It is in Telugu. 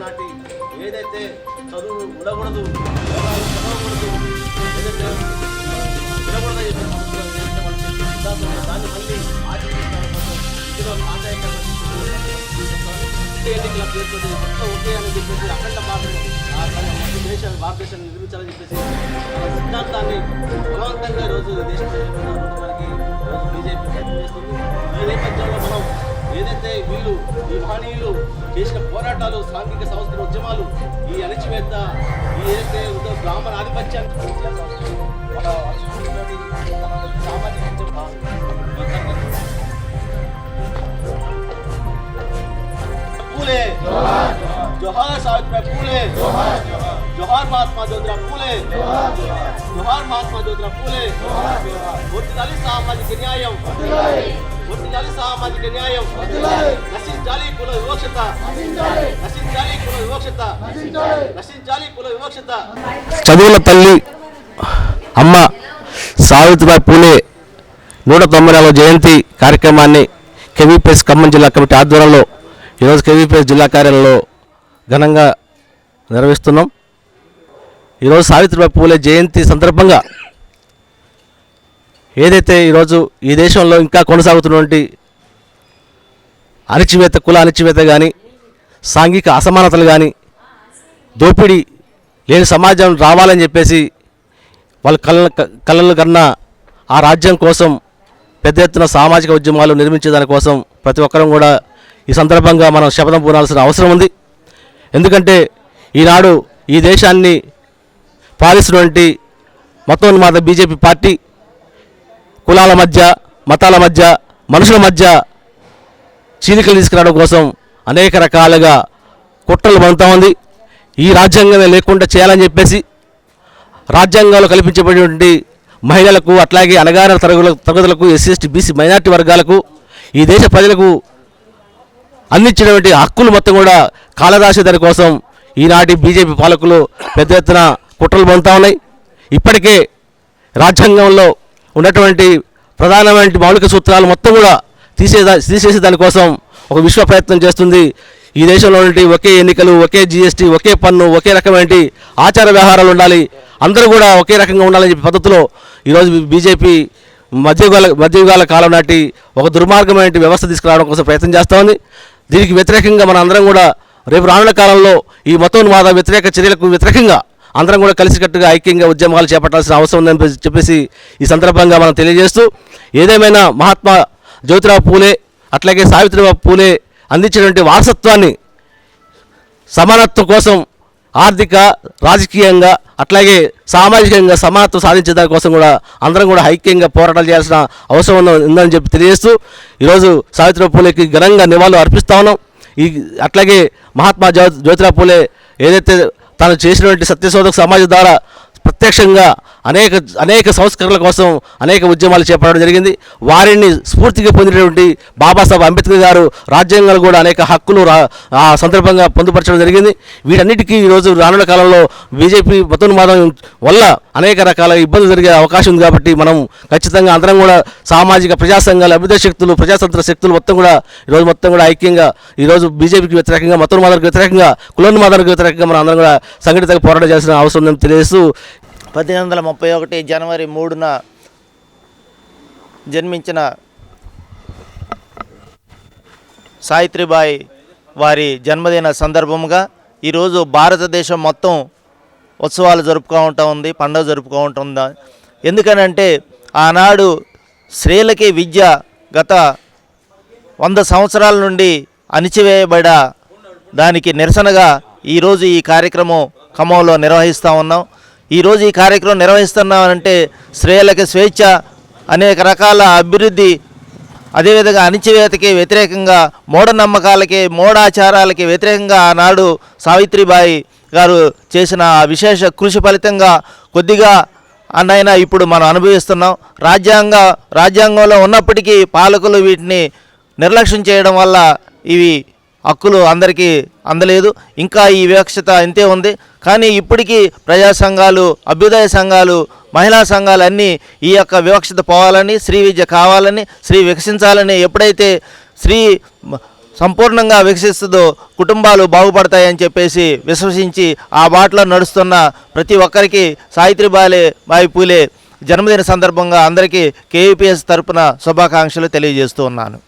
నాటి ఏదైతే చదువు ఉండకూడదు చదవకూడదు ఏదైతే అఖండ భారతదేశ భారతదేశాన్ని నిర్మించాలని చెప్పేసి సిద్ధాంతాన్ని పోరాటాలు సాంఘిక సంస్థల ఉద్యమాలు ఈ అణచివేత ఈ ఏదైతే ఉందో బ్రాహ్మణ ఆధిపత్యాన్ని మన సామాజిక పూలే జోహార్ సావిత్రిబాయి పూలే జోహార్ మహాత్మా జ్యోతిరా పూలే జోహార్ మహాత్మా జ్యోతిరా పూలే పూర్తిదాలి సామాజిక న్యాయం వర్తిల్లాలి సామాజిక న్యాయం. నశించాలి కుల వివక్షత. నశించాలి. కుల వివక్షత. నశించాలి. కుల వివక్షత. చదువుల తల్లి అమ్మ సావిత్రిబాయి పూలే నూట తొంభై నాలుగు జయంతి కార్యక్రమాన్ని కెవీపీఎస్ ఖమ్మం జిల్లా కమిటీ ఆధ్వర్యంలో ఈరోజు కెవీపీఎస్ జిల్లా కార్యాలయంలో ఘనంగా నిర్వహిస్తున్నాం. ఈరోజు సావిత్రిబాయి పూలే జయంతి సందర్భంగా ఏదైతే ఈరోజు ఈ దేశంలో ఇంకా కొనసాగుతున్నటువంటి అణిచివేత కుల అణిచివేత కానీ సాంఘిక అసమానతలు కానీ దోపిడీ లేని సమాజం రావాలని చెప్పేసి వాళ్ళ కళ్ళ కళ్ళల కన్నా ఆ రాజ్యం కోసం పెద్ద ఎత్తున సామాజిక ఉద్యమాలు నిర్మించే దానికోసం ప్రతి ఒక్కరం కూడా ఈ సందర్భంగా మనం శపథం పూనాల్సిన అవసరం ఉంది. ఎందుకంటే ఈనాడు ఈ దేశాన్ని పాలిస్తున్నటువంటి మతోన్మాద బీజేపీ పార్టీ కులాల మధ్య మతాల మధ్య మనుషుల మధ్య చీలికలు తీసుకురావడం కోసం అనేక రకాలుగా కుట్రలు పొందుతూ ఉంది. ఈ రాజ్యాంగమే లేకుండా చేయాలని చెప్పేసి రాజ్యాంగంలో కల్పించబడినటువంటి మహిళలకు అట్లాగే అనగారిన తరగతుల తరగతులకు ఎస్సీఎస్టీ బీసీ మైనార్టీ వర్గాలకు ఈ దేశ ప్రజలకు అందించినటువంటి హక్కులు మొత్తం కూడా కాలరాసే దాని కోసం ఈనాటి బీజేపీ పాలకులు పెద్ద ఎత్తున కుట్రలు పొందుతూ ఉన్నాయి. ఇప్పటికే రాజ్యాంగంలో ఉన్నటువంటి ప్రధానమైన మౌలిక సూత్రాలు మొత్తం కూడా తీసే తీసేసే దానికోసం ఒక విశ్వ ప్రయత్నం చేస్తుంది. ఈ దేశంలో ఒకే ఎన్నికలు ఒకే జీఎస్టీ ఒకే పన్ను ఒకే రకమైన ఆచార వ్యవహారాలు ఉండాలి. అందరూ కూడా ఒకే రకంగా ఉండాలని చెప్పి పద్ధతిలో ఈరోజు బీజేపీ మధ్యయుగాల మధ్యయుగాల కాలం నాటి ఒక దుర్మార్గమైన వ్యవస్థ తీసుకురావడం కోసం ప్రయత్నం చేస్తోంది దీనికి వ్యతిరేకంగా మన అందరం కూడా రేపు రానున్న కాలంలో ఈ మతోన్మాద వ్యతిరేక చర్యలకు వ్యతిరేకంగా అందరం కూడా కలిసికట్టుగా ఐక్యంగా ఉద్యమాలు చేపట్టాల్సిన అవసరం ఉందని చెప్పేసి ఈ సందర్భంగా మనం తెలియజేస్తూ ఏదేమైనా మహాత్మా జ్యోతిరావు పూలే అట్లాగే సావిత్రిబాబు పూలే అందించినటువంటి వారసత్వాన్ని సమానత్వం కోసం ఆర్థిక రాజకీయంగా అట్లాగే సామాజికంగా సమానత్వం సాధించే దానికోసం కూడా అందరం కూడా ఐక్యంగా పోరాటాలు చేయాల్సిన అవసరం ఉందని చెప్పి తెలియజేస్తూ ఈరోజు సావిత్రిబాబు పూలేకి ఘనంగా నివాళులు అర్పిస్తా ఉన్నాం. ఈ అట్లాగే మహాత్మా జ్యో జ్యోతిరావు పూలే ఏదైతే తాను చేసినటువంటి సత్యశోధక సమాజం ద్వారా ప్రత్యక్షంగా అనేక అనేక సంస్కరణల కోసం అనేక ఉద్యమాలు చేపట్టడం జరిగింది. వారిని స్ఫూర్తిగా పొందినటువంటి బాబాసాహెబ్ అంబేద్కర్ గారు రాజ్యాంగాలు కూడా అనేక హక్కులు రా ఆ సందర్భంగా పొందుపరచడం జరిగింది. వీటన్నిటికీ ఈరోజు రానున్న కాలంలో బీజేపీ మతోన్మాదం వల్ల అనేక రకాల ఇబ్బందులు జరిగే అవకాశం ఉంది కాబట్టి మనం ఖచ్చితంగా అందరం కూడా సామాజిక ప్రజా సంఘాలు శక్తులు ప్రజాతంత్ర శక్తులు మొత్తం కూడా ఈరోజు మొత్తం కూడా ఐక్యంగా ఈరోజు బీజేపీకి వ్యతిరేకంగా మతోన్మాదానికి వ్యతిరేకంగా కులోన్మాదానికి వ్యతిరేకంగా మనం అందరం కూడా సంఘటితంగా పోరాటం చేయాల్సిన అవసరం ఉందని తెలియజేస్తూ పద్దెనిమిది వందల ముప్పై ఒకటి జనవరి మూడున జన్మించిన సావిత్రిబాయి వారి జన్మదిన సందర్భముగా ఈరోజు భారతదేశం మొత్తం ఉత్సవాలు జరుపుకుంటూ ఉంది పండుగ జరుపుకుంటుందా ఎందుకనంటే ఆనాడు స్త్రీలకి విద్య గత వంద సంవత్సరాల నుండి అణిచివేయబడ దానికి నిరసనగా ఈరోజు ఈ కార్యక్రమం ఖమ్మంలో నిర్వహిస్తూ ఉన్నాం. ఈరోజు ఈ కార్యక్రమం నిర్వహిస్తున్నామంటే స్త్రీలకు స్వేచ్ఛ అనేక రకాల అభివృద్ధి అదేవిధంగా అణిచివేతకి వ్యతిరేకంగా మూఢనమ్మకాలకి మూఢాచారాలకి వ్యతిరేకంగా ఆనాడు సావిత్రిబాయి గారు చేసిన ఆ విశేష కృషి ఫలితంగా కొద్దిగా అన్నైనా ఇప్పుడు మనం అనుభవిస్తున్నాం. రాజ్యాంగ రాజ్యాంగంలో ఉన్నప్పటికీ పాలకులు వీటిని నిర్లక్ష్యం చేయడం వల్ల ఇవి హక్కులు అందరికీ అందలేదు. ఇంకా ఈ వివక్షత ఇంతే ఉంది. కానీ ఇప్పటికీ ప్రజా సంఘాలు అభ్యుదయ సంఘాలు మహిళా సంఘాలు అన్నీ ఈ యొక్క వివక్షత పోవాలని స్త్రీ విద్య కావాలని స్త్రీ వికసించాలని ఎప్పుడైతే స్త్రీ సంపూర్ణంగా వికసిస్తుందో కుటుంబాలు బాగుపడతాయని చెప్పేసి విశ్వసించి ఆ బాటలో నడుస్తున్న ప్రతి ఒక్కరికి సావిత్రిబాయి బాయి పూలే జన్మదిన సందర్భంగా అందరికీ కేయూపీఎస్ తరపున శుభాకాంక్షలు తెలియజేస్తూ ఉన్నాను.